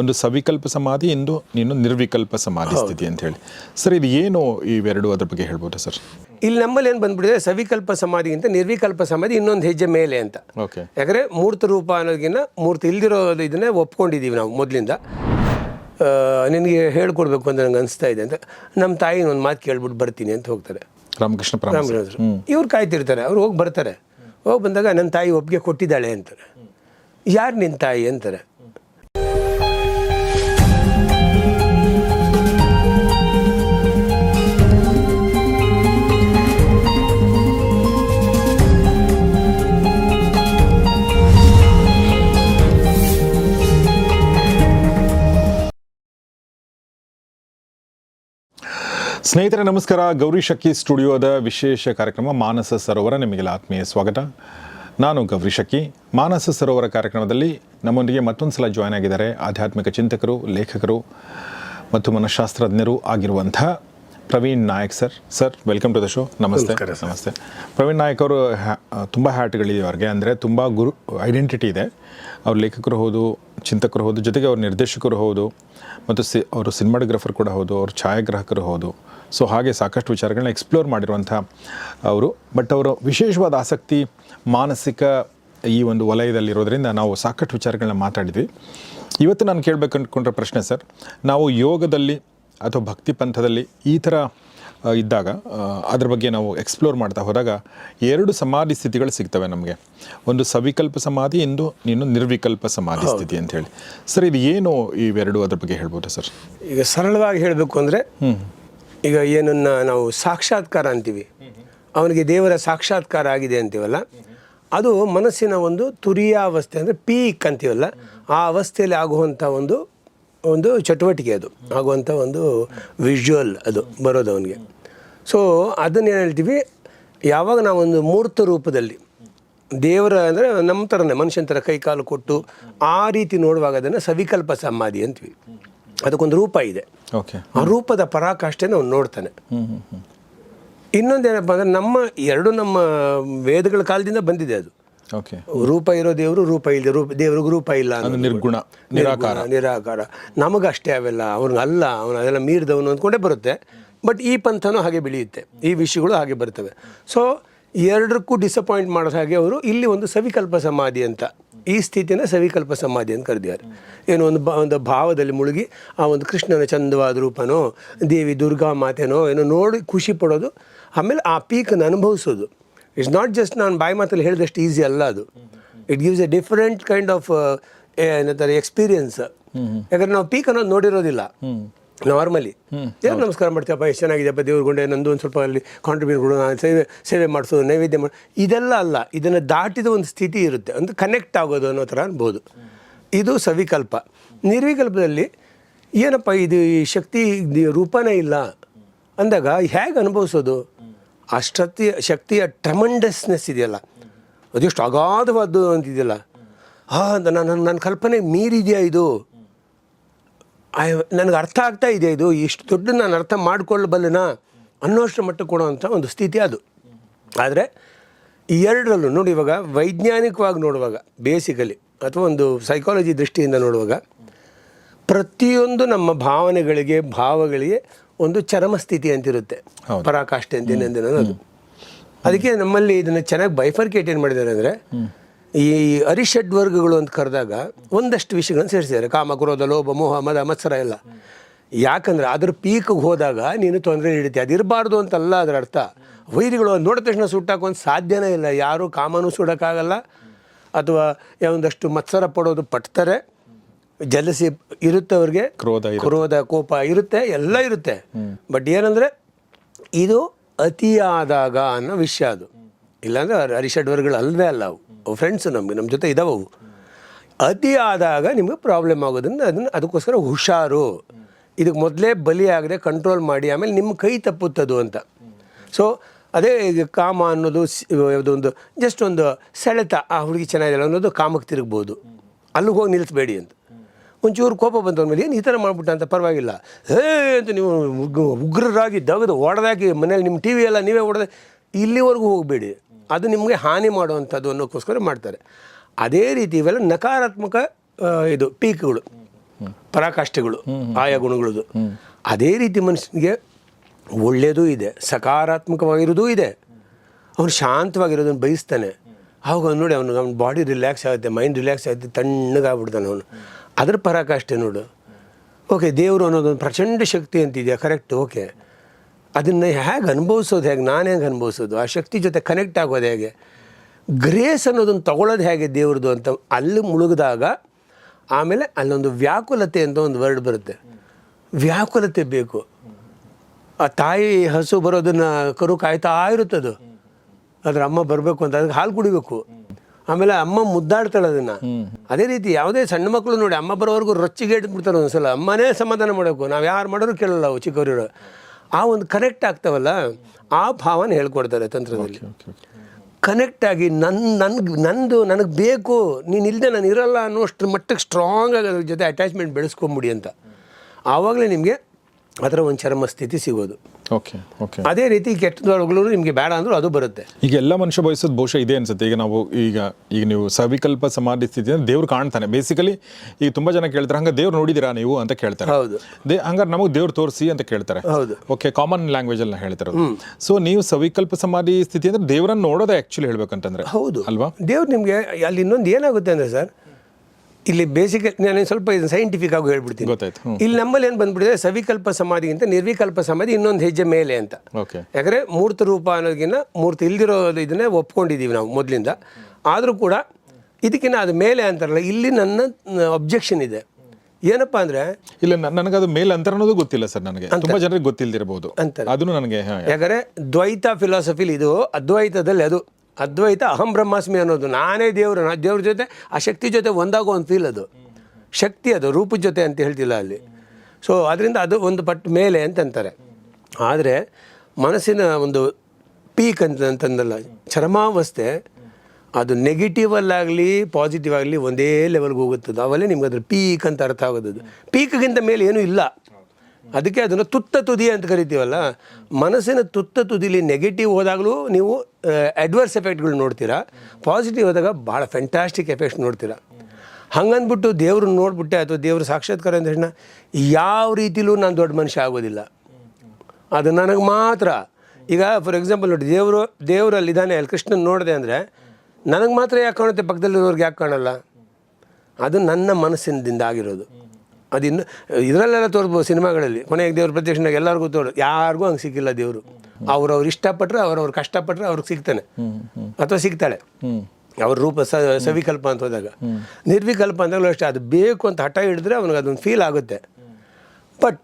ಒಂದು ಸವಿಕಲ್ಪ ಸಮಾಧಿ ಇಂದು ನೀನು ನಿರ್ವಿಕಲ್ಪ ಸಮಾಧಿ ಸ್ಥಿತಿ ಅಂತ ಹೇಳಿ ಸರ್ ಇದು ಏನು ಇವೆರಡು ಅದ್ರ ಬಗ್ಗೆ ಹೇಳ್ಬೋದು ಸರ್? ಇಲ್ಲಿ ನಮ್ಮಲ್ಲಿ ಏನು ಬಂದ್ಬಿಟ್ಟಿದೆ ಸವಿಕಲ್ಪ ಸಮಾಧಿಗಿಂತ ನಿರ್ವಿಕಲ್ಪ ಸಮಾಧಿ ಇನ್ನೊಂದು ಹೆಜ್ಜೆ ಮೇಲೆ ಅಂತ. ಓಕೆ. ಯಾಕಂದರೆ ಮೂರ್ತ ರೂಪ ಅನ್ನೋದಕ್ಕಿಂತ ಮೂರ್ತಿ ಇಲ್ದಿರೋ ಇದನ್ನೇ ಒಪ್ಕೊಂಡಿದ್ದೀವಿ ನಾವು ಮೊದಲಿಂದ. ನಿನಗೆ ಹೇಳ್ಕೊಡ್ಬೇಕು ಅಂತ ನಂಗೆ ಅನಿಸ್ತಾ ಇದೆ ಅಂತ. ನಮ್ಮ ತಾಯಿನ ಒಂದು ಮಾತು ಕೇಳ್ಬಿಟ್ಟು ಬರ್ತೀನಿ ಅಂತ ಹೋಗ್ತಾರೆ. ರಾಮಕೃಷ್ಣ ರಾಮಕೃಷ್ಣ ಇವ್ರು ಕಾಯ್ತಿರ್ತಾರೆ ಅವ್ರು ಹೋಗಿ ಬರ್ತಾರೆ. ಹೋಗಿ ಬಂದಾಗ ನನ್ನ ತಾಯಿ ಒಪ್ಪಿಗೆ ಕೊಟ್ಟಿದ್ದಾಳೆ ಅಂತಾರೆ. ಯಾರು ನಿನ್ನ ತಾಯಿ ಅಂತಾರೆ? ಸ್ನೇಹಿತರೆ ನಮಸ್ಕಾರ. ಗೌರಿ ಶಕ್ಕಿ ಸ್ಟುಡಿಯೋದ ವಿಶೇಷ ಕಾರ್ಯಕ್ರಮ ಮಾನಸ ಸರೋವರ. ನಿಮಗೆಲ್ಲ ಆತ್ಮೀಯ ಸ್ವಾಗತ. ನಾನು ಗೌರಿ ಶಕ್ಕಿ ಮಾನಸ ಸರೋವರ ಕಾರ್ಯಕ್ರಮದಲ್ಲಿ ನಮ್ಮೊಂದಿಗೆ ಮತ್ತೊಂದು ಸಲ ಜಾಯ್ನ್ ಆಗಿದ್ದಾರೆ ಆಧ್ಯಾತ್ಮಿಕ ಚಿಂತಕರು ಲೇಖಕರು ಮತ್ತು ಮನಃಶಾಸ್ತ್ರಜ್ಞರು ಆಗಿರುವಂಥ Praveen Nayak sir. Sir welcome to the show ನಮಸ್ತೆ. ನಮಸ್ತೆ. ಪ್ರವೀಣ್ ನಾಯಕ್ ಅವರು ತುಂಬ ಹ್ಯಾಟ್ಗಳಿದೆ ಅವ್ರಿಗೆ ಅಂದರೆ ತುಂಬ ಗುರು ಐಡೆಂಟಿಟಿ ಇದೆ. ಅವ್ರು ಲೇಖಕರು ಹೌದು, ಚಿಂತಕರು ಹೌದು, ಜೊತೆಗೆ ಅವ್ರ ನಿರ್ದೇಶಕರು ಹೌದು, ಮತ್ತು ಸಿ, ಅವರು ಸಿನಿಮಾಟೋಗ್ರಾಫರ್ ಕೂಡ ಹೌದು, ಅವ್ರ ಛಾಯಾಗ್ರಾಹಕರು ಹೌದು. ಸೊ ಹಾಗೆ ಸಾಕಷ್ಟು ವಿಚಾರಗಳನ್ನ ಎಕ್ಸ್ಪ್ಲೋರ್ ಮಾಡಿರುವಂಥ ಅವರು. ಬಟ್ ಅವರು ವಿಶೇಷವಾದ ಆಸಕ್ತಿ, ಮಾನಸಿಕ ಈ ಒಂದು ವಲಯದಲ್ಲಿರೋದ್ರಿಂದ ನಾವು ಸಾಕಷ್ಟು ವಿಚಾರಗಳನ್ನ ಮಾತಾಡಿದ್ವಿ. ಇವತ್ತು ನಾನು ಕೇಳಬೇಕು ಅಂದ್ಕೊಂಡ್ರೆ ಪ್ರಶ್ನೆ ಸರ್, ನಾವು ಯೋಗದಲ್ಲಿ ಅಥವಾ ಭಕ್ತಿ ಪಂಥದಲ್ಲಿ ಈ ಥರ ಇದ್ದಾಗ ಅದ್ರ ಬಗ್ಗೆ ನಾವು ಎಕ್ಸ್ಪ್ಲೋರ್ ಮಾಡ್ತಾ ಹೋದಾಗ ಎರಡು ಸಮಾಧಿ ಸ್ಥಿತಿಗಳು ಸಿಗ್ತವೆ ನಮಗೆ. ಒಂದು ಸವಿಕಲ್ಪ ಸಮಾಧಿ ಇಂದು ನೀನು ನಿರ್ವಿಕಲ್ಪ ಸಮಾಧಿ ಸ್ಥಿತಿ ಅಂತ ಹೇಳಿ ಸರ್ ಇದು ಏನು ಇವೆರಡು ಅದ್ರ ಬಗ್ಗೆ ಹೇಳ್ಬೋದಾ ಸರ್? ಈಗ ಸರಳವಾಗಿ ಹೇಳಬೇಕು ಅಂದರೆ ಈಗ ಏನನ್ನ ನಾವು ಸಾಕ್ಷಾತ್ಕಾರ ಅಂತೀವಿ. ಅವನಿಗೆ ದೇವರ ಸಾಕ್ಷಾತ್ಕಾರ ಆಗಿದೆ ಅಂತೀವಲ್ಲ ಅದು ಮನಸ್ಸಿನ ಒಂದು ತುರಿಯ ಅವಸ್ಥೆ ಅಂದರೆ ಪೀಕ್ ಅಂತೀವಲ್ಲ ಆ ಅವಸ್ಥೆಯಲ್ಲಿ ಆಗುವಂಥ ಒಂದು ಒಂದು ಚಟುವಟಿಕೆ ಅದು. ಆಗುವಂಥ ಒಂದು ವಿಜುವಲ್ ಅದು ಬರೋದು ಅವನಿಗೆ. ಸೊ ಅದನ್ನು ಏನು ಹೇಳ್ತೀವಿ? ಯಾವಾಗ ನಾವೊಂದು ಮೂರ್ತ ರೂಪದಲ್ಲಿ ದೇವರ ಅಂದರೆ ನಮ್ಮ ಥರನೇ ಮನುಷ್ಯನ ಥರ ಕೈ ಕಾಲು ಕೊಟ್ಟು ಆ ರೀತಿ ನೋಡುವಾಗ ಅದನ್ನು ಸವಿಕಲ್ಪ ಸಮಾಧಿ ಅಂತೀವಿ. ಅದಕ್ಕೊಂದು ರೂಪ ಇದೆ. ಓಕೆ ಆ ರೂಪದ ಪರಾಕಾಷ್ಠೆನ ಅವ್ನು ನೋಡ್ತಾನೆ. ಇನ್ನೊಂದೇನಪ್ಪ ಅಂದರೆ ನಮ್ಮ ಎರಡು ನಮ್ಮ ವೇದಗಳ ಕಾಲದಿಂದ ಬಂದಿದೆ ಅದು. ಓಕೆ ರೂಪ ಇರೋ ದೇವರು ರೂಪ ಇಲ್ಲ ರೂಪ ದೇವ್ರಿಗೆ ರೂಪ ಇಲ್ಲ. ನಿರ್ಗುಣ ನಿರಾಕಾರ. ನಿರಾಕಾರ. ನಮಗಷ್ಟೇ ಅವೆಲ್ಲ ಅವ್ನಿಗೆ ಅಲ್ಲ ಅವನು ಅದೆಲ್ಲ ಮೀರಿದವನು ಅಂದ್ಕೊಂಡೇ ಬರುತ್ತೆ. ಬಟ್ ಈ ಪಂಥನೂ ಹಾಗೆ ಬೆಳೆಯುತ್ತೆ. ಈ ವಿಷಯಗಳು ಹಾಗೆ ಬರ್ತವೆ. ಸೊ ಎರಡಕ್ಕೂ ಡಿಸಪಾಯಿಂಟ್ ಮಾಡೋ ಹಾಗೆ ಅವರು ಇಲ್ಲಿ ಒಂದು ಸವಿಕಲ್ಪ ಸಮಾಧಿ ಅಂತ. ಈ ಸ್ಥಿತಿನ ಸವಿಕಲ್ಪ ಸಮಾಧಿ ಅಂತ ಕರೆದಿದ್ದಾರೆ. ಏನೋ ಒಂದು ಬ ಒಂದು ಭಾವದಲ್ಲಿ ಮುಳುಗಿ ಆ ಒಂದು ಕೃಷ್ಣನ ಚಂದವಾದ ರೂಪನೋ ದೇವಿ ದುರ್ಗಾ ಮಾತೆನೋ ಏನೋ ನೋಡಿ ಖುಷಿ ಪಡೋದು ಆಮೇಲೆ ಆ ಪೀಕನ್ನು ಅನುಭವಿಸೋದು. ಇಟ್ಸ್ ನಾಟ್ ಜಸ್ಟ್ ನಾನು ಬಾಯಿ ಮಾತಲ್ಲಿ ಹೇಳಿದಷ್ಟು ಈಸಿ ಅಲ್ಲ ಅದು. It gives a different kind of ಏನಂತಾರೆ ಎಕ್ಸ್ಪೀರಿಯನ್ಸ್ ಯಾಕಂದ್ರೆ ನಾವು ಪೀಕ್ ಅನ್ನೋದು ನೋಡಿರೋದಿಲ್ಲ ನಾರ್ಮಲಿ ಏನು ನಮಸ್ಕಾರ ಮಾಡ್ತೀವಪ್ಪ ಎಷ್ಟು ಚೆನ್ನಾಗಿದೆಯಪ್ಪ ದೇವ್ರ ಗುಂಡೆ ನಂದು ಒಂದು ಸ್ವಲ್ಪ ಅಲ್ಲಿ ಕಾಂಟ್ರಿಬ್ಯೂಟ್ ಕೊಡು ನಾನು ಸೇವೆ ಸೇವೆ ಮಾಡಿಸೋದು ನೈವೇದ್ಯ ಮಾಡಿ ಇದೆಲ್ಲ ಅಲ್ಲ ಇದನ್ನು ದಾಟಿದ ಒಂದು ಸ್ಥಿತಿ ಇರುತ್ತೆ. ಒಂದು ಕನೆಕ್ಟ್ ಆಗೋದು ಅನ್ನೋ ಥರ ಅನ್ಬೋದು. ಇದು ಸವಿಕಲ್ಪ. ನಿರ್ವಿಕಲ್ಪದಲ್ಲಿ ಏನಪ್ಪ ಇದು ಈ ಶಕ್ತಿ ರೂಪನೇ ಇಲ್ಲ ಅಂದಾಗ ಹೇಗೆ ಅನುಭವಿಸೋದು? ಅಷ್ಟತಿ ಶಕ್ತಿಯ ಶಕ್ತಿಯ ಟ್ರಮಂಡಸ್ನೆಸ್ ಇದೆಯಲ್ಲ ಅದೆಷ್ಟು ಅಗಾಧವಾದ್ದು ಅಂತಿದೆಯಲ್ಲ. ಹಾಂ ನಾನು ನನ್ನ ಕಲ್ಪನೆ ಮೀರಿದೆಯಾ ಇದು? ನನಗೆ ಅರ್ಥ ಆಗ್ತಾ ಇದೆ ಇದು. ಇಷ್ಟು ದೊಡ್ಡ ನಾನು ಅರ್ಥ ಮಾಡ್ಕೊಳ್ಳಬಲ್ಲೆನಾ ಅನ್ನೋಷ್ಟು ಮಟ್ಟಕ್ಕೆ ಕೊಡುವಂಥ ಒಂದು ಸ್ಥಿತಿ ಅದು. ಆದರೆ ಈ ಎರಡರಲ್ಲೂ ನೋಡಿ ಇವಾಗ ವೈಜ್ಞಾನಿಕವಾಗಿ ನೋಡುವಾಗ ಬೇಸಿಕಲಿ ಅಥವಾ ಒಂದು ಸೈಕಾಲಜಿ ದೃಷ್ಟಿಯಿಂದ ನೋಡುವಾಗ ಪ್ರತಿಯೊಂದು ನಮ್ಮ ಭಾವನೆಗಳಿಗೆ ಭಾವಗಳಿಗೆ ಒಂದು ಚರಮ ಸ್ಥಿತಿ ಅಂತಿರುತ್ತೆ. ಪರಾಕಾಷ್ಠೆ ಅಂತ ಅನ್ನೋದು ಅದಕ್ಕೆ ನಮ್ಮಲ್ಲಿ ಇದನ್ನು ಚೆನ್ನಾಗಿ ಬೈಫರ್ಕೇಟ್ ಏನು ಮಾಡಿದ್ದಾರೆ ಅಂದರೆ ಈ ಅರಿಷಡ್ ವರ್ಗಗಳು ಅಂತ ಕರೆದಾಗ ಒಂದಷ್ಟು ವಿಷಯಗಳನ್ನು ಸೇರಿಸಿದ್ದಾರೆ. ಕಾಮ ಕ್ರೋಧ ಲೋಭ ಮೋಹ ಮದ ಮತ್ಸರ ಎಲ್ಲ. ಯಾಕಂದ್ರೆ ಅದ್ರ ಪೀಕ್ಗೆ ಹೋದಾಗ ನೀನು ತೊಂದರೆ ಹಿಡಿತೆ ಅದಿರಬಾರ್ದು ಅಂತಲ್ಲ ಅದರ ಅರ್ಥ. ವೈರಿಗಳು ನೋಡಿದ ತಕ್ಷಣ ಸುಟ್ಟಾಕೊಂದು ಸಾಧ್ಯನೇ ಇಲ್ಲ. ಯಾರೂ ಕಾಮನೂ ಸುಡೋಕ್ಕಾಗಲ್ಲ. ಅಥವಾ ಒಂದಷ್ಟು ಮತ್ಸರ ಪಡೋದು ಪಟ್ತಾರೆ. ಜಲಸಿ ಇರುತ್ತೆ ಅವ್ರಿಗೆ ಕ್ರೋಧ ಕ್ರೋಧ ಕೋಪ ಇರುತ್ತೆ. ಎಲ್ಲ ಇರುತ್ತೆ. ಬಟ್ ಏನಂದ್ರೆ ಇದು ಅತಿಯಾದಾಗ ಅನ್ನೋ ವಿಷಯ ಅದು. ಇಲ್ಲಾಂದ್ರೆ ಅರಿಷಡ್ವರ್ಗಳು ಅಲ್ಲವೇ ಅಲ್ಲ ಅವು. ಅವು ಫ್ರೆಂಡ್ಸು ನಮಗೆ ನಮ್ಮ ಜೊತೆ ಇದಾವೆ ಅವು. ಅತಿ ಆದಾಗ ನಿಮಗೆ ಪ್ರಾಬ್ಲಮ್ ಆಗೋದನ್ನು ಅದನ್ನು ಅದಕ್ಕೋಸ್ಕರ ಹುಷಾರು. ಇದಕ್ಕೆ ಮೊದಲೇ ಬಲಿ ಆಗದೆ ಕಂಟ್ರೋಲ್ ಮಾಡಿ, ಆಮೇಲೆ ನಿಮ್ಮ ಕೈ ತಪ್ಪುತ್ತದು ಅಂತ. ಸೊ ಅದೇ ಕಾಮ ಅನ್ನೋದು ಯಾವುದೊಂದು ಜಸ್ಟ್ ಒಂದು ಸೆಳೆತ, ಆ ಹುಡುಗಿ ಚೆನ್ನಾಗಿದೆ ಅನ್ನೋದು ಕಾಮಕ್ಕೆ ತಿರುಗ್ಬೋದು. ಅಲ್ಲಿಗೆ ಹೋಗಿ ನಿಲ್ಲಿಸ್ಬೇಡಿ ಅಂತ. ಒಂಚೂರು ಕೋಪ ಬಂತು ಮೇಲೆ ಏನು ಈ ಥರ ಮಾಡಿಬಿಟ್ಟ ಅಂತ ಪರವಾಗಿಲ್ಲ. ಹೇ ಅಂತ ನೀವು ಉಗ್ರರಾಗಿ ದಗದು ಹೊಡೆದಾಕಿ ಮನೇಲಿ ನಿಮ್ಮ ಟಿ ವಿ ಎಲ್ಲ ನೀವೇ ಹೊಡೆದ ಇಲ್ಲಿವರೆಗೂ ಹೋಗಬೇಡಿ. ಅದು ನಿಮಗೆ ಹಾನಿ ಮಾಡುವಂಥದ್ದು ಅನ್ನೋಕ್ಕೋಸ್ಕರ ಮಾಡ್ತಾರೆ. ಅದೇ ರೀತಿ ಇವೆಲ್ಲ ನಕಾರಾತ್ಮಕ ಇದು ಪೀಕ್ಗಳು ಪರಾಕಾಷ್ಠೆಗಳು ಆಯಾ ಗುಣಗಳದು. ಅದೇ ರೀತಿ ಮನುಷ್ಯನಿಗೆ ಒಳ್ಳೆಯದೂ ಇದೆ ಸಕಾರಾತ್ಮಕವಾಗಿರೋದೂ ಇದೆ. ಅವನು ಶಾಂತವಾಗಿರೋದನ್ನು ಬಯಸ್ತಾನೆ. ಆವಾಗ ಅವ್ನು ನೋಡಿ ಅವನು ಅವ್ನ ಬಾಡಿ ರಿಲ್ಯಾಕ್ಸ್ ಆಗುತ್ತೆ ಮೈಂಡ್ ರಿಲ್ಯಾಕ್ಸ್ ಆಗುತ್ತೆ ತಣ್ಣಗಾಗ್ಬಿಡ್ತಾನೆ ಅವನು. ಅದ್ರ ಪರಾಕಾಷ್ಠೆ ನೋಡು. ಓಕೆ ದೇವರು ಅನ್ನೋದೊಂದು ಪ್ರಚಂಡ ಶಕ್ತಿ ಅಂತಿದೆಯಾ? ಕರೆಕ್ಟ್ ಓಕೆ ಅದನ್ನು ಹೇಗೆ ಅನುಭವಿಸೋದು ಹೇಗೆ, ನಾನು ಹೇಗೆ ಅನುಭವಿಸೋದು, ಆ ಶಕ್ತಿ ಜೊತೆ ಕನೆಕ್ಟ್ ಆಗೋದು ಹೇಗೆ? ಗ್ರೇಸ್ ಅನ್ನೋದನ್ನು ತಗೊಳ್ಳೋದು ಹೇಗೆ ದೇವ್ರದ್ದು ಅಂತ ಅಲ್ಲಿ ಮುಳುಗಿದಾಗ ಆಮೇಲೆ ಅಲ್ಲೊಂದು ವ್ಯಾಕುಲತೆ ಅಂತ ಒಂದು ವರ್ಡ್ ಬರುತ್ತೆ. ವ್ಯಾಕುಲತೆ ಬೇಕು. ಆ ತಾಯಿ ಹಸು ಬರೋದನ್ನು ಕರು ಕಾಯ್ತಾ ಇರುತ್ತದು. ಅದ್ರ ಅಮ್ಮ ಬರಬೇಕು ಅಂತ ಅದಕ್ಕೆ ಹಾಲು ಕುಡಿಬೇಕು. ಆಮೇಲೆ ಅಮ್ಮ ಮುದ್ದಾಡ್ತಾಳೆ ಅದನ್ನ. ಅದೇ ರೀತಿ ಯಾವುದೇ ಸಣ್ಣ ಮಕ್ಕಳು ನೋಡಿ ಅಮ್ಮ ಬರೋವರೆಗೂ ರೊಚ್ಚಿಗೆ ಇಟ್ಬಿಡ್ತಾರೆ ಒಂದ್ಸಲ. ಅಮ್ಮನೇ ಸಮಾಧಾನ ಮಾಡಬೇಕು. ನಾವು ಯಾರು ಮಾಡೋರು ಕೇಳಲ್ಲ ಅವು ಚಿಕ್ಕವರಿರೋ ಆ ಒಂದು ಕನೆಕ್ಟ್ ಆಗ್ತಾವಲ್ಲ ಆ ಭಾವನೆ ಹೇಳ್ಕೊಡ್ತಾರೆ ತಂತ್ರದಲ್ಲಿ. ಕನೆಕ್ಟ್ ಆಗಿ ನನ್ನ ನನ್ಗೆ ನಂದು ನನಗೆ ಬೇಕು ನೀನು ಇಲ್ಲದೆ ನಾನು ಇರಲ್ಲ ಅನ್ನೋಷ್ಟು ಮಟ್ಟಕ್ಕೆ ಸ್ಟ್ರಾಂಗ್ ಆಗಿ ಅದ್ರ ಜೊತೆ ಅಟ್ಯಾಚ್ಮೆಂಟ್ ಬೆಳೆಸ್ಕೊಂಬಿಡಿ ಅಂತ. ಆವಾಗಲೇ ನಿಮಗೆ ಅದರ ಒಂದು ಚರ್ಮ ಸ್ಥಿತಿ ಸಿಗೋದು. Okay okay. ಅದೇ ರೀತಿ ಕೆಟ್ಟದೊಳಗಳು ನಿಮಗೆ ಬೇಡ ಅಂದರೂ ಅದು ಬರುತ್ತೆ. ಈಗ ಎಲ್ಲ ಮನುಷ್ಯ ಬಯಸೋದು ಬಹುಶಃ ಇದೆ ಅನ್ಸುತ್ತೆ. ಈಗ ನಾವು ಈಗ ಈಗ ನೀವು ಸವಿಕಲ್ಪ ಸಮಾಧಿ ಸ್ಥಿತಿ ದೇವ್ರು ಕಾಣ್ತಾನೆ. ಬೇಸಿಕಲಿ ಈಗ ತುಂಬಾ ಜನ ಕೇಳ್ತಾರೆ ಹಂಗ ದೇವ್ರು ನೋಡಿದಿರಾ ನೀವು? ಅಂತ ಕೇಳ್ತಾರೆ. ಹೌದು. ದೇ ಹಂಗಾರೆ ನಮಗೆ ದೇವ್ರು ತೋರಿಸಿ ಅಂತ ಕೇಳ್ತಾರೆ. ಹೌದು. ಓಕೆ ಕಾಮನ್ ಲ್ಯಾಂಗ್ವೇಜ್ ಅಲ್ಲಿ ಹೇಳ್ತಾರೆ ಸೊ ನೀವು ಸವಿಕಲ್ಪ ಸಮಾಧಿ ಸ್ಥಿತಿ ಅಂದ್ರೆ ದೇವ್ರನ್ನ ನೋಡೋದೇ ಆಕ್ಚುಲಿ ಹೇಳ್ಬೇಕಂತಂದ್ರೆ. ಹೌದು. ಅಲ್ವಾ? ದೇವ್ರು ನಿಮಗೆ ಅಲ್ಲಿ ಇನ್ನೊಂದು ಏನಾಗುತ್ತೆ ಅಂದರೆ ಸರ್ ಇಲ್ಲಿ ಬೇಸಿಕ್ ನಾನು ಸ್ವಲ್ಪ ಇದನ್ನು ಸೈಂಟಿಫಿಕ್ ಆಗಿ ಹೇಳ್ಬಿಡ್ತೀನಿ. ಗೊತ್ತಾಯ್ತು. ಇಲ್ಲಿ ನಮ್ಮಲ್ಲಿ ಏನು ಬಂದ್ಬಿಟ್ಟಿದೆ? ಸವಿಕಲ್ಪ ಸಮಾಧಿಗಿಂತ ನಿರ್ವಿಕಲ್ಪ ಸಮಾಧಿ ಇನ್ನೊಂದು ಹೆಜ್ಜೆ ಮೇಲೆ ಅಂತ. ಓಕೆ. ಯಾಕಂದರೆ ಮೂರ್ತ ರೂಪ ಅನ್ನೋದಕ್ಕಿಂತ ಮೂರ್ತಿ ಇಲ್ದಿರೋ ಇದನ್ನೇ ಒಪ್ಕೊಂಡಿದ್ದೀವಿ ನಾವು ಮೊದಲಿಂದ. ಆದರೂ ಕೂಡ ಇದಕ್ಕಿಂತ ಅದು ಮೇಲೆ ಅಂತಾರಲ್ಲ ಇಲ್ಲಿ ನನ್ನ ಅಬ್ಜೆಕ್ಷನ್ ಇದೆ. ಏನಪ್ಪಾ ಅಂದರೆ ಇಲ್ಲ ನನಗೆ ಅದು ಮೇಲೆ ಅಂತರ ಅನ್ನೋದು ಗೊತ್ತಿಲ್ಲ ಸರ್ ನನಗೆ. ತುಂಬಾ ಜನರಿಗೆ ಗೊತ್ತಿಲ್ಲದಿರಬಹುದು ಅಂತ ಅದನ್ನು ನನಗೆ ಯಾಕಂದರೆ ದ್ವೈತ ಫಿಲಾಸಫಿಲಿ ಇದು ಅದ್ವೈತದಲ್ಲಿ ಅದು ಅದ್ವೈತ, ಅಹಂ ಬ್ರಹ್ಮಾಸ್ಮಿ ಅನ್ನೋದು ನಾನೇ ದೇವರು, ನಾ ದೇವ್ರ ಜೊತೆ, ಆ ಶಕ್ತಿ ಜೊತೆ ಒಂದಾಗೋ ಒಂದು ಫೀಲ್ ಅದು. ಶಕ್ತಿ ಅದು ರೂಪದ ಜೊತೆ ಅಂತ ಹೇಳ್ತಿಲ್ಲ ಅಲ್ಲಿ. ಸೊ ಅದರಿಂದ ಅದು ಒಂದು ಪಟ್ಟು ಮೇಲೆ ಅಂತಂತಾರೆ. ಆದರೆ, ಮನಸ್ಸಿನ ಒಂದು ಪೀಕ್ ಅಂತ ಅಂತಂದಲ್ಲ, ಚರಮಾವಸ್ಥೆ, ಅದು ನೆಗೆಟಿವಲ್ಲಾಗಲಿ ಪಾಸಿಟಿವ್ ಆಗಲಿ ಒಂದೇ ಲೆವೆಲ್ಗೆ ಹೋಗುತ್ತದೆ. ಅವಲ್ಲೇ ನಿಮ್ಗೆ ಅದ್ರ ಪೀಕ್ ಅಂತ ಅರ್ಥ ಆಗೋದು ಪೀಕ್ಗಿಂತ ಮೇಲೆ ಏನೂ ಇಲ್ಲ. ಅದಕ್ಕೆ ಅದನ್ನು ತುತ್ತ ತುದಿ ಅಂತ ಕರಿತೀವಲ್ಲ? ಮನಸ್ಸಿನ ತುತ್ತ ತುದಿಲಿ ನೆಗೆಟಿವ್ ಹೋದಾಗಲೂ ನೀವು ಅಡ್ವರ್ಸ್ ಎಫೆಕ್ಟ್ಗಳು ನೋಡ್ತೀರಾ. ಪಾಸಿಟಿವ್ ಹೋದಾಗ ಭಾಳ ಫ್ಯಾಂಟಾಸ್ಟಿಕ್ ಎಫೆಕ್ಟ್ಸ್ ನೋಡ್ತೀರಾ. ಹಂಗಂದ್ಬಿಟ್ಟು ದೇವ್ರನ್ನ ನೋಡ್ಬಿಟ್ಟೆ ಅಥವಾ ದೇವ್ರ ಸಾಕ್ಷಾತ್ಕಾರ ಅಂತ ತಕ್ಷಣ ಯಾವ ರೀತಿಲೂ ನಾನು ದೊಡ್ಡ ಮನುಷ್ಯ ಆಗೋದಿಲ್ಲ. ಅದು ನನಗೆ ಮಾತ್ರ. ಈಗ ಫಾರ್ ಎಕ್ಸಾಂಪಲ್ ನೋಡಿ, ದೇವರು, ದೇವರಲ್ಲಿ ಇದಾನೆ ಅಲ್ಲಿ ಕೃಷ್ಣನ ನೋಡಿದೆ ಅಂದರೆ, ನನಗೆ ಮಾತ್ರ ಯಾಕೆ ಕಾಣುತ್ತೆ? ಪಕ್ಕದಲ್ಲಿರೋರ್ಗೆ ಯಾಕೆ ಕಾಣಲ್ಲ? ಅದು ನನ್ನ ಮನಸ್ಸಿನಿಂದ ಆಗಿರೋದು. ಅದು ಇನ್ನು ಇದರಲ್ಲೆಲ್ಲ ತೋರಿಸ್ಬೋದು ಸಿನಿಮಾಗಳಲ್ಲಿ. ಕೊನೆಗೆ ದೇವ್ರ ಪ್ರತ್ಯಕ್ಷನಾಗ ಎಲ್ಲರಿಗೂ ತೋರು ಯಾರಿಗೂ ಹಂಗೆ ಸಿಕ್ಕಿಲ್ಲ ದೇವರು. ಅವ್ರವ್ರು ಇಷ್ಟಪಟ್ಟರೆ ಅವ್ರವ್ರು ಕಷ್ಟಪಟ್ಟರೆ ಅವ್ರಿಗೆ ಸಿಗ್ತಾನೆ. ಅಥವಾ ಸಿಗ್ತಾಳೆ. ಅವ್ರ ರೂಪ ಸ ಸವಿಕಲ್ಪ ಅಂತ ಹೋದಾಗ. ನಿರ್ವಿಕಲ್ಪ ಅಂದಾಗಲೂ ಅಷ್ಟೇ ಅದು ಬೇಕು ಅಂತ ಹಠ ಹಿಡಿದ್ರೆ ಅವ್ನಿಗೆ ಅದೊಂದು ಫೀಲ್ ಆಗುತ್ತೆ. ಬಟ್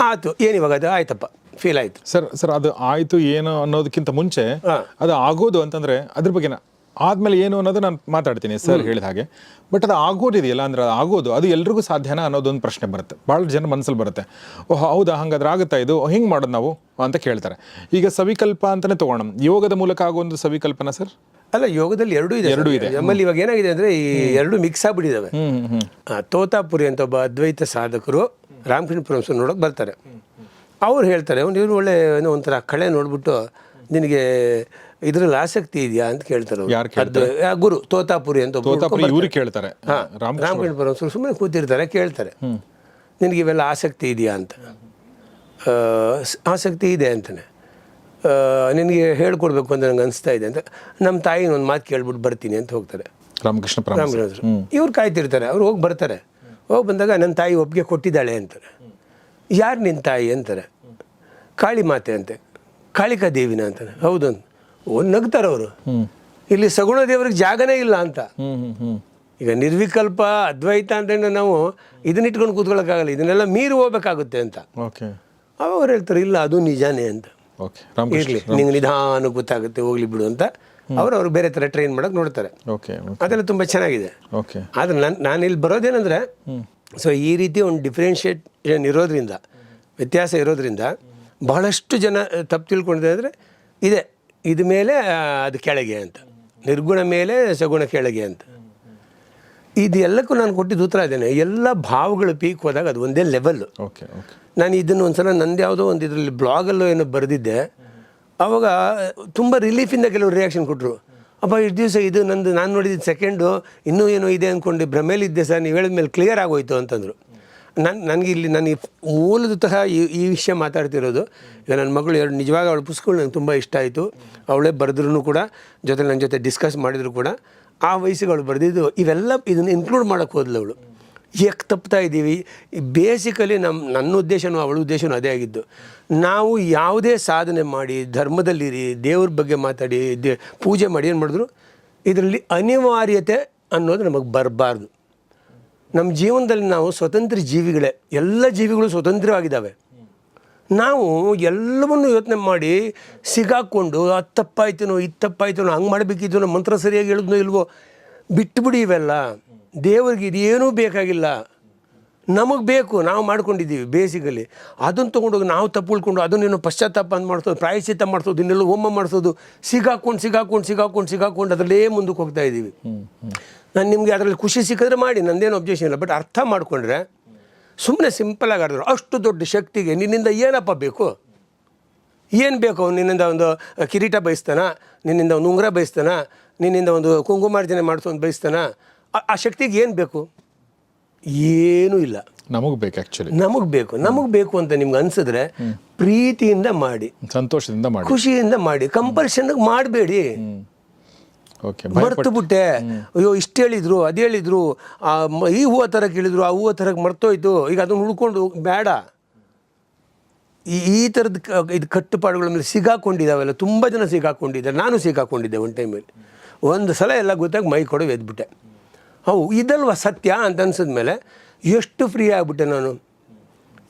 ಆಯ್ತು ಏನಿವಾಗ ಅದು? ಆಯ್ತಪ್ಪ. ಫೀಲ್ ಆಯ್ತು. ಸರ್ ಸರ್ ಅದು ಆಯ್ತು ಏನು ಅನ್ನೋದಕ್ಕಿಂತ ಮುಂಚೆ ಹಾ. ಅದು ಆಗೋದು ಅಂತಂದ್ರೆ ಅದ್ರ ಬಗ್ಗೆ ಆದ್ಮೇಲೆ ಏನು ಅನ್ನೋದು ನಾನು ಮಾತಾಡ್ತೀನಿ ಸರ್ ಹೇಳಿದ ಹಾಗೆ. ಬಟ್ ಅದು ಆಗೋದಿದೆಯಲ್ಲ ಅಂದ್ರೆ ಅದು ಆಗೋದು ಅದು ಎಲ್ರಿಗೂ ಸಾಧ್ಯನಾ ಅನ್ನೋದೊಂದು ಪ್ರಶ್ನೆ ಬರುತ್ತೆ. ಭಾಳ ಜನ ಮನಸ್ಸಲ್ಲಿ ಬರುತ್ತೆ. ಓಹ್ ಹೌದಾ ಹಂಗಾದ್ರೆ ಆಗುತ್ತಾ ಇದು? ಹಿಂಗೆ ಮಾಡೋದು ನಾವು ಅಂತ ಕೇಳ್ತಾರೆ. ಈಗ ಸವಿಕಲ್ಪ ಅಂತಲೇ ತಗೋಣ. ಯೋಗದ ಮೂಲಕ ಆಗೋ ಒಂದು ಸವಿಕಲ್ಪನಾ ಸರ್ ಅಲ್ಲ ಯೋಗದಲ್ಲಿ ಎರಡೂ ಇದೆ ಎರಡೂ ಇದೆ. ನಮ್ಮಲ್ಲಿ ಇವಾಗ ಏನಾಗಿದೆ ಅಂದರೆ ಈ ಎರಡು ಮಿಕ್ಸ್ ಆಗ್ಬಿಟ್ಟಿದ್ದಾವೆ ತೋತಾಪುರಿ ಅಂತ ಒಬ್ಬ ಅದ್ವೈತ ಸಾಧಕರು ರಾಮಕೃಷ್ಣ ಪುರಂಸ ನೋಡೋಕೆ ಬರ್ತಾರೆ. ಅವ್ರು ಹೇಳ್ತಾರೆ ಒಂದು ಇವ್ರು ಒಳ್ಳೆ ಏನೋ ಒಂಥರ ಕಳೆ ನೋಡಿಬಿಟ್ಟು ನಿನಗೆ ಇದರಲ್ಲಿ ಆಸಕ್ತಿ ಇದೆಯಾ ಅಂತ ಕೇಳ್ತಾರೆ ಅವ್ರು. ಗುರು ತೋತಾಪುರಿ ಅಂತ ಇವ್ರಿಗೆ ಕೇಳ್ತಾರೆ. ಹಾಂ ರಾಮ್ ರಾಮಕೃಷ್ಣ ಪರಮಹಂಸರು ಸುಮ್ಮನೆ ಕೂತಿರ್ತಾರೆ ಕೇಳ್ತಾರೆ. ನಿನಗೆ ಇವೆಲ್ಲ ಆಸಕ್ತಿ ಇದೆಯಾ ಅಂತ. ಆಸಕ್ತಿ ಇದೆ ಅಂತಾನೆ. ನಿನಗೆ ಹೇಳ್ಕೊಡ್ಬೇಕು ಅಂತ ನಂಗೆ ಅನಿಸ್ತಾ ಇದೆ ಅಂತ. ನಮ್ಮ ತಾಯಿನ ಒಂದು ಮಾತು ಕೇಳ್ಬಿಟ್ಟು ಬರ್ತೀನಿ ಅಂತ ಹೋಗ್ತಾರೆ. ರಾಮಕೃಷ್ಣ ರಾಮಕೃಷ್ಣ ಇವ್ರು ಕಾಯ್ತಿರ್ತಾರೆ ಅವ್ರು ಹೋಗಿ ಬರ್ತಾರೆ. ಹೋಗಿ ಬಂದಾಗ ನನ್ನ ತಾಯಿ ಒಪ್ಪಿಗೆ ಕೊಟ್ಟಿದ್ದಾಳೆ ಅಂತಾರೆ. ಯಾರು ನಿನ್ನ ತಾಯಿ ಅಂತಾರೆ. ಕಾಳಿ ಮಾತೆ ಅಂತೆ. ಕಾಳಿಕಾ ದೇವಿನ ಅಂತಾನೆ. ಹೌದು ಅಂತ. ನಗ್ತಾರೆ ಅವರು. ಇಲ್ಲಿ ಸಗುಣ ದೇವರಿಗೆ ಜಾಗನೇ ಇಲ್ಲ ಅಂತ. ಈಗ ನಿರ್ವಿಕಲ್ಪ ಅದ್ವೈತ ಅಂತಂದ್ರೆ ನಾವು ಇದನ್ನ ಇಟ್ಕೊಂಡು ಕೂತ್ಕೊಳ್ಳೋಕ್ಕಾಗಲ್ಲ ಇದನ್ನೆಲ್ಲ ಮೀರಿ ಹೋಗ್ಬೇಕಾಗುತ್ತೆ ಅಂತ. ಓಕೆ. ಅವಾಗ ಅವ್ರು ಹೇಳ್ತಾರೆ ಇಲ್ಲ ಅದು ನಿಜಾನೇ ಅಂತ. ಇರಲಿ ನಿಂಗೆ ನಿಧಾನ ಗೊತ್ತಾಗುತ್ತೆ ಹೋಗ್ಲಿ ಬಿಡು ಅಂತ. ಅವ್ರು ಅವ್ರು ಬೇರೆ ಥರ ಟ್ರೈನ್ ಮಾಡೋಕೆ ನೋಡ್ತಾರೆ. ಓಕೆ ಅದೆಲ್ಲ ತುಂಬ ಚೆನ್ನಾಗಿದೆ. ಓಕೆ. ಆದರೆ ನಾನು ನಾನು ಇಲ್ಲಿ ಬರೋದೇನೆಂದರೆ ಸೊ ಈ ರೀತಿ ಒಂದು ಡಿಫ್ರೆನ್ಷಿಯೇಷನ್ ಇರೋದ್ರಿಂದ ವ್ಯತ್ಯಾಸ ಇರೋದ್ರಿಂದ ಬಹಳಷ್ಟು ಜನ ತಪ್ಪು ತಿಳ್ಕೊಂಡಿದೆ ಅಂದರೆ ಇದೆ ಇದು ಮೇಲೆ ಅದು ಕೆಳಗೆ ಅಂತ. ನಿರ್ಗುಣ ಮೇಲೆ ಸಗುಣ ಕೆಳಗೆ ಅಂತ. ಇದೆಲ್ಲಕ್ಕೂ ನಾನು ಕೊಟ್ಟಿದ್ದು ಉತ್ತರ ಇದ್ದೇನೆ ಎಲ್ಲ ಭಾವಗಳು ಪೀಕ್ ಹೋದಾಗ ಅದು ಒಂದೇ ಲೆವೆಲ್ಲು ಓಕೆ ನಾನು ಇದನ್ನು ಒಂದ್ಸಲ ನಂದು ಯಾವುದೋ ಒಂದು ಇದರಲ್ಲಿ ಬ್ಲಾಗಲ್ಲೋ ಏನೋ ಬರೆದಿದ್ದೆ. ಅವಾಗ ತುಂಬ ರಿಲೀಫಿಂದ ಕೆಲವರು ರಿಯಾಕ್ಷನ್ ಕೊಟ್ಟರು ಅಪ್ಪ ಇಷ್ಟು ದಿವಸ ಇದು ನಂದು ನಾನು ನೋಡಿದ್ದು ಸೆಕೆಂಡು ಇನ್ನೂ ಏನೋ ಇದೆ ಅಂದ್ಕೊಂಡು ಭ್ರಮೇಲಿದ್ದೆ ಸರ್ ನೀವು ಹೇಳಿದ ಮೇಲೆ ಕ್ಲಿಯರ್ ಆಗೋಯ್ತು ಅಂತಂದರು. ನನ್ನ ನನಗೆ ಇಲ್ಲಿ ನಾನು ಮೂಲತಃ ಈ ಈ ವಿಷಯ ಮಾತಾಡ್ತಿರೋದು. ಈಗ ನನ್ನ ಮಗಳು ಎರಡು, ನಿಜವಾಗ ಅವಳ ಪುಸ್ತಕಗಳು ನಂಗೆ ತುಂಬ ಇಷ್ಟ ಆಯಿತು. ಅವಳೇ ಬರೆದ್ರೂ ಕೂಡ, ಜೊತೆ ನನ್ನ ಜೊತೆ ಡಿಸ್ಕಸ್ ಮಾಡಿದರೂ ಕೂಡ, ಆ ವಯಸ್ಸಿಗೆ ಅವಳು ಬರೆದಿದ್ದು, ಇವೆಲ್ಲ ಇದನ್ನು ಇನ್ಕ್ಲೂಡ್ ಮಾಡೋಕ್ಕೆ ಹೋದ್ಲು ಅವಳು. ಯಾಕೆ ತಪ್ತಾ ಇದ್ದೀವಿ. ಬೇಸಿಕಲಿ ನಮ್ಮ ನನ್ನ ಉದ್ದೇಶನೂ ಅವಳ ಉದ್ದೇಶನೂ ಅದೇ ಆಗಿದ್ದು. ನಾವು ಯಾವುದೇ ಸಾಧನೆ ಮಾಡಿ, ಧರ್ಮದಲ್ಲಿರಿ, ದೇವ್ರ ಬಗ್ಗೆ ಮಾತಾಡಿ, ದೇ, ಪೂಜೆ ಮಾಡಿ ಏನು ಮಾಡಿದ್ರು, ಇದರಲ್ಲಿ ಅನಿವಾರ್ಯತೆ ಅನ್ನೋದು ನಮಗೆ ಬರಬಾರ್ದು. ನಮ್ಮ ಜೀವನದಲ್ಲಿ ನಾವು ಸ್ವತಂತ್ರ ಜೀವಿಗಳೇ. ಎಲ್ಲ ಜೀವಿಗಳು ಸ್ವತಂತ್ರವಾಗಿದ್ದಾವೆ. ನಾವು ಎಲ್ಲವನ್ನು ಯೋಚನೆ ಮಾಡಿ ಸಿಗಾಕ್ಕೊಂಡು ಅದು ಇತ್ತಪ್ಪಾಯ್ತೇನೋ ಹಂಗೆ ಮಾಡಬೇಕಿದ್ದು ಮಂತ್ರ ಸರಿಯಾಗಿ ಹೇಳಿದ್ನೋ, ಇಲ್ವೋ? ಬಿಟ್ಟುಬಿಡಿ ಇವೆಲ್ಲ. ದೇವರಿಗೆ ಇದೇನೂ ಬೇಕಾಗಿಲ್ಲ. ನಮಗೆ ಬೇಕು ನಾವು ಮಾಡ್ಕೊಂಡಿದ್ದೀವಿ ಬೇಸಿಕಲಿ ಅದನ್ನು ತೊಗೊಂಡೋಗಿ ನಾವು ತಪ್ಪು ಉಳ್ಕೊಂಡು ಏನು ಪಶ್ಚಾತ್ತಾಪ ಅಂತ ಮಾಡಿಸೋದು ಪ್ರಾಯಶ್ಚಿತ್ತ ಮಾಡಿಸೋದು ಇನ್ನೆಲ್ಲ ಹೋಮ ಮಾಡಿಸೋದು ಸಿಗಾಕೊಂಡು ಸಿಗಾಕೊಂಡು ಸಿಗಾಕೊಂಡು ಸಿಗಾಕೊಂಡು ಅದರಲ್ಲೇ ಮುಂದಕ್ಕೆ ಹೋಗ್ತಾ ಇದ್ದೀವಿ. ನಾನು ನಿಮಗೆ ಅದರಲ್ಲಿ ಖುಷಿ ಸಿಕ್ಕಿದ್ರೆ ಮಾಡಿ ನಂದೇನು ಅಬ್ಜೆಕ್ಷನ್ ಇಲ್ಲ. ಬಟ್ ಅರ್ಥ ಮಾಡಿಕೊಂಡ್ರೆ ಸುಮ್ಮನೆ ಸಿಂಪಲಾಗಿ ಆಡಿದ್ರು ಅಷ್ಟು ದೊಡ್ಡ ಶಕ್ತಿಗೆ ನಿನ್ನಿಂದ ಏನಪ್ಪ ಬೇಕು? ಏನು ಬೇಕು? ಅವ್ನು ನಿನ್ನಿಂದ ಒಂದು ಕಿರೀಟ ಬಯಸ್ತಾನ? ನಿನ್ನಿಂದ ಒಂದು ಉಂಗುರ ಬಯಸ್ತಾನ? ನಿನ್ನಿಂದ ಒಂದು ಕುಂಕುಮಾರ್ಜನೆ ಅಂತ ಬಯಸ್ತಾನ? ಆ ಶಕ್ತಿಗೆ ಏನು ಬೇಕು? ಏನೂ ಇಲ್ಲ. ನಮಗೆ ಬೇಕು ಆ್ಯಕ್ಚುಲಿ ನಮಗೆ ಬೇಕು. ನಮಗೆ ಬೇಕು ಅಂತ ನಿಮ್ಗೆ ಅನ್ಸಿದ್ರೆ ಪ್ರೀತಿಯಿಂದ ಮಾಡಿ. ಸಂತೋಷದಿಂದ ಮಾಡಿ. ಖುಷಿಯಿಂದ ಮಾಡಿ. ಕಂಪಲ್ಷನ್ ಮಾಡಬೇಡಿ. ಓಕೆ ಮರ್ತು ಬಿಟ್ಟೆ ಅಯ್ಯೋ ಇಷ್ಟು ಹೇಳಿದ್ರು ಅದು ಹೇಳಿದ್ರು ಈ ಹೂವು ತರ ಕೇಳಿದ್ರು ಆ ಹೂವು ಥರಕ್ಕೆ ಮರ್ತೋಯ್ತು. ಈಗ ಅದನ್ನು ಉಳ್ಕೊಂಡು ಬೇಡ. ಈ ಈ ಥರದ ಇದು ಕಟ್ಟುಪಾಡುಗಳ ಮೇಲೆ ಸಿಗಾಕೊಂಡಿದ್ದಾವೆಲ್ಲ ತುಂಬ ಜನ ಸಿಗಾಕೊಂಡಿದ್ದಾರೆ. ನಾನು ಸಿಗಾಕೊಂಡಿದ್ದೆ ಒಂದು ಟೈಮಲ್ಲಿ ಒಂದು ಸಲ ಎಲ್ಲ ಗೊತ್ತಾಗಿ ಮೈ ಕೊಡೋ ಎದ್ಬಿಟ್ಟೆ. ಹೌ ಇದಲ್ವ ಸತ್ಯ ಅಂತ ಅನ್ಸಿದ್ಮೇಲೆ ಎಷ್ಟು ಫ್ರೀ ಆಗಿಬಿಟ್ಟೆ ನಾನು?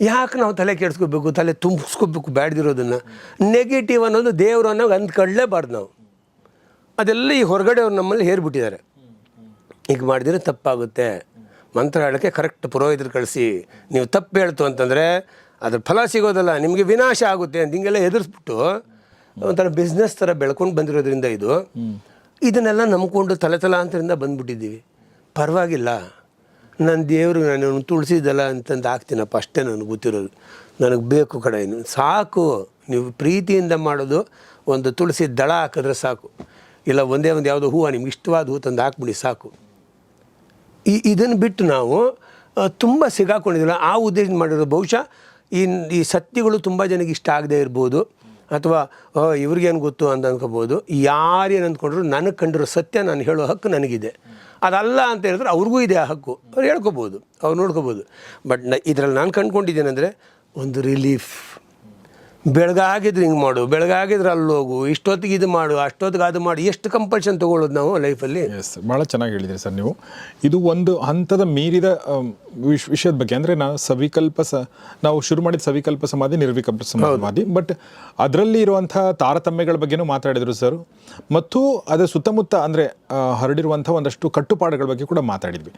ಯಾಕೆ ನಾವು ತಲೆ ಕೆಡಿಸ್ಕೋಬೇಕು ತಲೆ ತುಂಬಿಸ್ಕೋಬೇಕು ಬ್ಯಾಡ್ದಿರೋದನ್ನು? ನೆಗೆಟಿವ್ ಅನ್ನೋದು ದೇವರು ಅನ್ನೋದು ಅಂದ್ಕೊಳ್ಳೇಬಾರ್ದು ನಾವು. ಅದೆಲ್ಲ ಈ ಹೊರಗಡೆ ಅವ್ರು ನಮ್ಮಲ್ಲಿ ಹೇರ್ಬಿಟ್ಟಿದ್ದಾರೆ. ಈಗ ಮಾಡಿದರೆ ತಪ್ಪಾಗುತ್ತೆ. ಮಂತ್ರ ಹೇಳೋಕ್ಕೆ ಕರೆಕ್ಟ್ ಪುರೋಹಿತರು ಕಳಿಸಿ ನೀವು ತಪ್ಪು ಹೇಳ್ತು ಅಂತಂದರೆ ಅದ್ರ ಫಲ ಸಿಗೋದಲ್ಲ ನಿಮಗೆ ವಿನಾಶ ಆಗುತ್ತೆ ಅಂತ ಹಿಂಗೆಲ್ಲ ಎದುರಿಸ್ಬಿಟ್ಟು ಒಂಥರ ಬಿಸ್ನೆಸ್ ಥರ ಬೆಳ್ಕೊಂಡು ಬಂದಿರೋದ್ರಿಂದ ಇದು. ಇದನ್ನೆಲ್ಲ ನಂಬ್ಕೊಂಡು ತಲೆ ತಲಾಂತರಿಂದ ಬಂದ್ಬಿಟ್ಟಿದ್ದೀವಿ. ಪರವಾಗಿಲ್ಲ. ನನ್ನ ದೇವ್ರಿಗೆ ನಾನು ತುಳಸಿದಲ್ಲ ಅಂತಂದು ಹಾಕ್ತೀನಪ್ಪ ಅಷ್ಟೇ ನನಗೆ ಗೊತ್ತಿರೋದು. ನನಗೆ ಬೇಕು ಕಡೆ ಸಾಕು. ನೀವು ಪ್ರೀತಿಯಿಂದ ಮಾಡೋದು ಒಂದು ತುಳಸಿ ದಳ ಹಾಕಿದ್ರೆ ಸಾಕು. ಇಲ್ಲ ಒಂದೇ ಒಂದು ಯಾವುದೋ ಹೂವು ನಿಮ್ಗೆ ಇಷ್ಟವಾದ ಹೂ ತಂದು ಹಾಕ್ಬಿಡಿ ಸಾಕು. ಈ ಇದನ್ನು ಬಿಟ್ಟು ನಾವು ತುಂಬ ಸಿಗಾಕೊಂಡಿದ್ದಿಲ್ಲ ಆ ಉದ್ದೇಶ ಮಾಡಿರೋ ಬಹುಶಃ ಈ ಈ ಸತ್ಯಗಳು ತುಂಬ ಜನಕ್ಕೆ ಇಷ್ಟ ಆಗದೆ ಇರ್ಬೋದು. ಅಥವಾ ಇವ್ರಿಗೇನು ಗೊತ್ತು? ಅಂತ ಅನ್ಕೋಬೋದು. ಯಾರೇನು ಅಂದ್ಕೊಂಡ್ರು, ನನಗೆ ಕಂಡಿರೋ ಸತ್ಯ, ನಾನು ಹೇಳೋ ಹಕ್ಕು ನನಗಿದೆ. ಅದಲ್ಲ ಅಂತ ಹೇಳಿದ್ರೆ ಅವ್ರಿಗೂ ಇದೆ ಆ ಹಕ್ಕು. ಅವ್ರು ಹೇಳ್ಕೊಬೋದು. ಅವ್ರು ನೋಡ್ಕೋಬೋದು. ಬಟ್ನ ಇದರಲ್ಲಿ ನಾನು ಕಂಡ್ಕೊಂಡಿದ್ದೇನೆಂದರೆ, ಒಂದು ರಿಲೀಫ್. ಬೆಳಗಾಗಿದ್ರೆ ಹಿಂಗೆ ಮಾಡು ಬೆಳಗಾಗಿದ್ರೆ ಅಲ್ಲಿ ಹೋಗು ಇಷ್ಟೊತ್ತಿಗೆ ಇದು ಮಾಡು ಅಷ್ಟೊತ್ತಿಗೆ ಅದು ಮಾಡು ಎಷ್ಟು ಕಂಪಲ್ಷನ್ ತೊಗೊಳ್ಳೋದು ನಾವು ಲೈಫಲ್ಲಿ ಎಸ್ ಭಾಳ ಚೆನ್ನಾಗಿ ಹೇಳಿದ್ರಿ ಸರ್ ನೀವು. ಇದು ಒಂದು ಹಂತದ ಮೀರಿದ ವಿಶ್ ವಿಷ್ ವಿಷಯದ ಬಗ್ಗೆ. ಅಂದರೆ ನಾವು ಸವಿಕಲ್ಪ ಸ ನಾವು ಶುರು ಮಾಡಿದ ಸವಿಕಲ್ಪ ಸಮಾಧಿ ನಿರ್ವಿಕಲ್ಪ ಸಮಾಧಿ. ಬಟ್ ಅದರಲ್ಲಿ ಇರುವಂಥ ತಾರತಮ್ಯಗಳ ಬಗ್ಗೆನೂ ಮಾತಾಡಿದರು ಸರ್. ಮತ್ತು ಅದರ ಸುತ್ತಮುತ್ತ ಅಂದರೆ ಹರಡಿರುವಂಥ ಒಂದಷ್ಟು ಕಟ್ಟುಪಾಡುಗಳ ಬಗ್ಗೆ ಕೂಡ ಮಾತಾಡಿದ್ವಿ.